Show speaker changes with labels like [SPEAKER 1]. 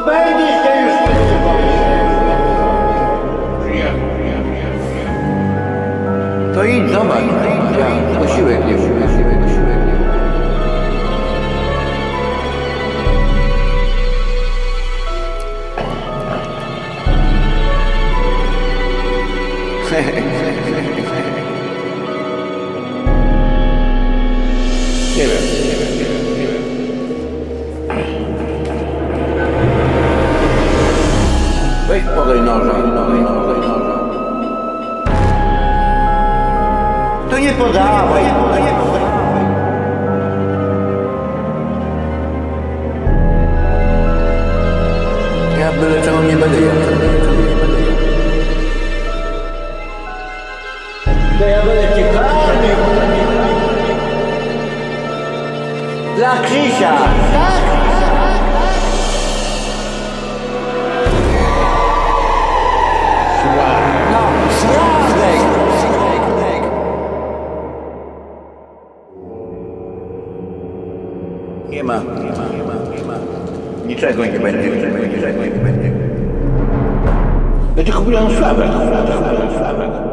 [SPEAKER 1] Odbędzie już. To idź, zobacz, ja posiłek nie posiłek, posiłek nie Hehehe Weź podaj noża, podaj noża, podaj noża. To nie podawaj, podaj, podaj. Ja byle czego nie będę jadł. To ja będę cię karmił. Dla Krzysia, tak? Nie ma, nie ma, nie ma, nie ma. Niczego nie będzie, niczego, niczego nie będzie. Będzie kupiłem Sławek, Sławek, Sławek.